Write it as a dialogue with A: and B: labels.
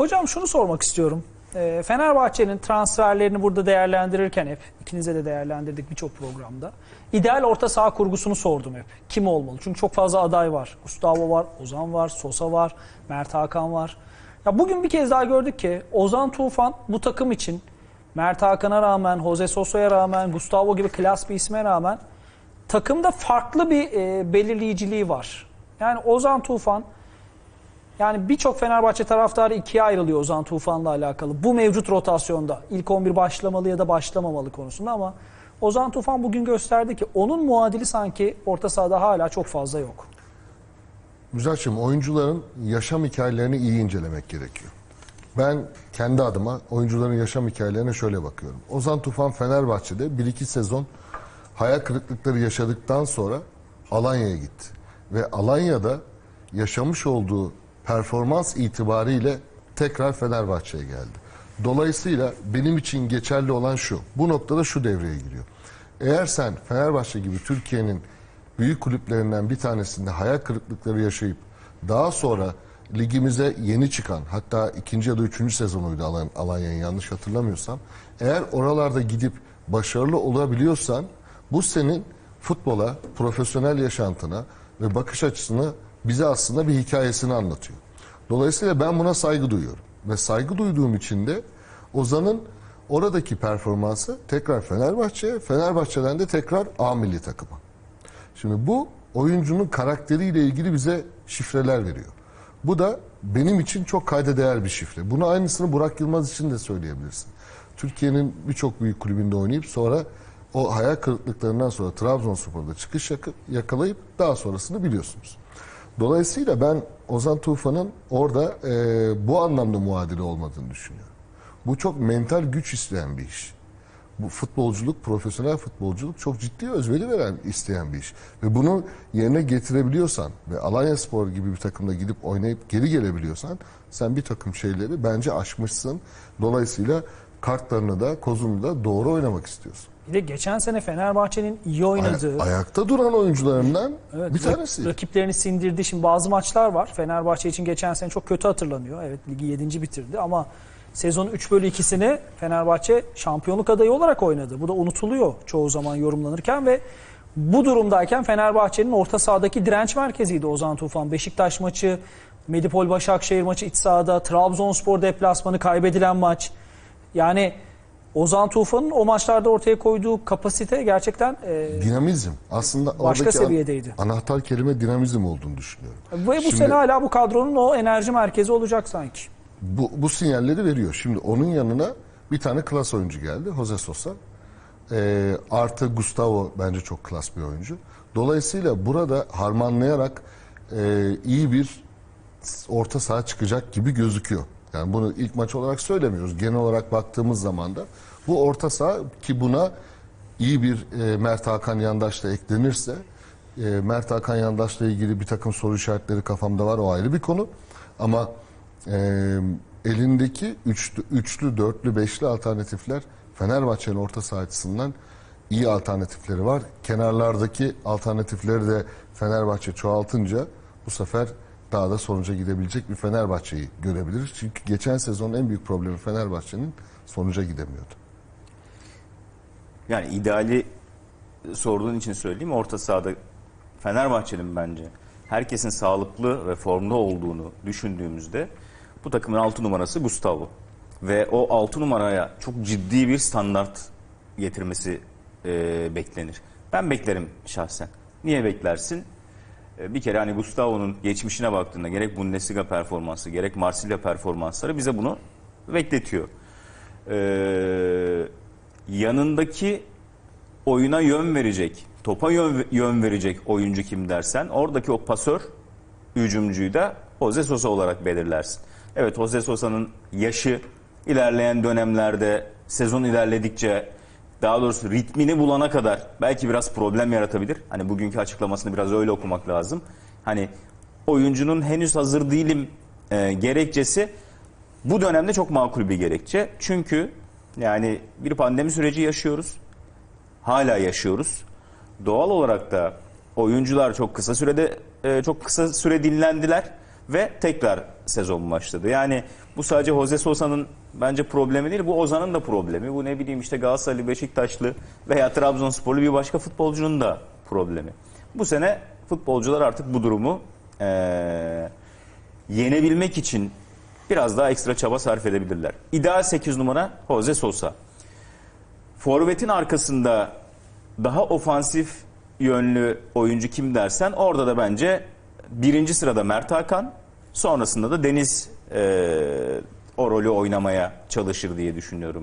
A: Hocam şunu sormak istiyorum. Ee, Fenerbahçe'nin transferlerini burada değerlendirirken hep, ikinize de değerlendirdik birçok programda. İdeal orta saha kurgusunu sordum hep. Kim olmalı? Çünkü çok fazla aday var. Gustavo var, Ozan var, Sosa var, Mert Hakan var. Ya bugün bir kez daha gördük ki Ozan Tufan bu takım için Mert Hakan'a rağmen, Jose Sosa'ya rağmen, Gustavo gibi klas bir isme rağmen takımda farklı bir e, belirleyiciliği var. Yani Ozan Tufan yani birçok Fenerbahçe taraftarı ikiye ayrılıyor Ozan Tufan'la alakalı. Bu mevcut rotasyonda ilk 11 başlamalı ya da başlamamalı konusunda ama Ozan Tufan bugün gösterdi ki onun muadili sanki orta sahada hala çok fazla yok.
B: Müzakşım oyuncuların yaşam hikayelerini iyi incelemek gerekiyor. Ben kendi adıma oyuncuların yaşam hikayelerine şöyle bakıyorum. Ozan Tufan Fenerbahçe'de 1-2 sezon hayal kırıklıkları yaşadıktan sonra Alanya'ya gitti. Ve Alanya'da yaşamış olduğu performans itibariyle tekrar Fenerbahçe'ye geldi. Dolayısıyla benim için geçerli olan şu. Bu noktada şu devreye giriyor. Eğer sen Fenerbahçe gibi Türkiye'nin büyük kulüplerinden bir tanesinde hayal kırıklıkları yaşayıp daha sonra ligimize yeni çıkan hatta ikinci ya da üçüncü sezonuydu Alan- Alanya'nın yanlış hatırlamıyorsam. Eğer oralarda gidip başarılı olabiliyorsan bu senin futbola, profesyonel yaşantına ve bakış açısına bize aslında bir hikayesini anlatıyor. Dolayısıyla ben buna saygı duyuyorum. Ve saygı duyduğum için de Ozan'ın oradaki performansı tekrar Fenerbahçe'ye, Fenerbahçe'den de tekrar A milli takıma. Şimdi bu oyuncunun karakteriyle ilgili bize şifreler veriyor. Bu da benim için çok kayda değer bir şifre. Bunu aynısını Burak Yılmaz için de söyleyebilirsin. Türkiye'nin birçok büyük kulübünde oynayıp sonra o hayal kırıklıklarından sonra Trabzonspor'da çıkış yakalayıp daha sonrasını biliyorsunuz. Dolayısıyla ben Ozan Tufan'ın orada e, bu anlamda muadili olmadığını düşünüyorum. Bu çok mental güç isteyen bir iş. Bu futbolculuk, profesyonel futbolculuk çok ciddi özveri veren, isteyen bir iş. Ve bunu yerine getirebiliyorsan ve Alanya Spor gibi bir takımda gidip oynayıp geri gelebiliyorsan sen bir takım şeyleri bence aşmışsın. Dolayısıyla kartlarını da kozunu da doğru oynamak istiyorsun.
A: Bir de geçen sene Fenerbahçe'nin iyi
B: Ay-
A: oynadığı,
B: ayakta duran oyuncularından
A: Evet,
B: bir tanesi.
A: Rakiplerini sindirdi. Şimdi bazı maçlar var. Fenerbahçe için geçen sene çok kötü hatırlanıyor. Evet ligi 7. bitirdi ama sezonun 3 bölü 2'sini Fenerbahçe şampiyonluk adayı olarak oynadı. Bu da unutuluyor çoğu zaman yorumlanırken ve bu durumdayken Fenerbahçe'nin orta sahadaki direnç merkeziydi Ozan Tufan. Beşiktaş maçı, Medipol Başakşehir maçı iç sahada, Trabzonspor deplasmanı kaybedilen maç. Yani Ozan Tufan'ın o maçlarda ortaya koyduğu kapasite gerçekten e,
B: Dinamizm. Aslında
A: Başka
B: an-
A: seviyedeydi.
B: anahtar kelime dinamizm olduğunu düşünüyorum.
A: Ve bu
B: Şimdi-
A: sene hala bu kadronun o enerji merkezi olacak sanki.
B: bu, bu sinyalleri veriyor. Şimdi onun yanına bir tane klas oyuncu geldi. Jose Sosa. Ee, artı Gustavo bence çok klas bir oyuncu. Dolayısıyla burada harmanlayarak e, iyi bir orta saha çıkacak gibi gözüküyor. Yani bunu ilk maç olarak söylemiyoruz. Genel olarak baktığımız zaman da bu orta saha ki buna iyi bir e, Mert Hakan Yandaş da eklenirse e, Mert Hakan Yandaş'la ilgili bir takım soru işaretleri kafamda var. O ayrı bir konu. Ama e, elindeki üçlü, üçlü, dörtlü, beşli alternatifler Fenerbahçe'nin orta saha açısından iyi alternatifleri var. Kenarlardaki alternatifleri de Fenerbahçe çoğaltınca bu sefer daha da sonuca gidebilecek bir Fenerbahçe'yi görebiliriz. Çünkü geçen sezonun en büyük problemi Fenerbahçe'nin sonuca gidemiyordu.
C: Yani ideali sorduğun için söyleyeyim. Orta sahada Fenerbahçe'nin bence herkesin sağlıklı ve formda olduğunu düşündüğümüzde bu takımın 6 numarası Gustavo. Ve o 6 numaraya çok ciddi bir standart getirmesi e, beklenir. Ben beklerim şahsen. Niye beklersin? E, bir kere hani Gustavo'nun geçmişine baktığında gerek Bundesliga performansı gerek Marsilya performansları bize bunu bekletiyor. Ee, yanındaki oyuna yön verecek, topa yön verecek oyuncu kim dersen oradaki o pasör hücumcuyu da Jose Sosa olarak belirlersin. Evet Jose Sosa'nın yaşı ilerleyen dönemlerde sezon ilerledikçe daha doğrusu ritmini bulana kadar belki biraz problem yaratabilir. Hani bugünkü açıklamasını biraz öyle okumak lazım. Hani oyuncunun henüz hazır değilim e, gerekçesi bu dönemde çok makul bir gerekçe. Çünkü yani bir pandemi süreci yaşıyoruz. Hala yaşıyoruz. Doğal olarak da oyuncular çok kısa sürede e, çok kısa süre dinlendiler ve tekrar sezon başladı. Yani Bu sadece Jose Sosa'nın bence problemi değil. Bu Ozan'ın da problemi. Bu ne bileyim işte Galatasaraylı, Beşiktaşlı veya Trabzonsporlu bir başka futbolcunun da problemi. Bu sene futbolcular artık bu durumu eee, yenebilmek için biraz daha ekstra çaba sarf edebilirler. İdeal 8 numara Jose Sosa. Forvet'in arkasında daha ofansif yönlü oyuncu kim dersen orada da bence birinci sırada Mert Hakan sonrasında da Deniz eee, o rolü oynamaya çalışır diye düşünüyorum.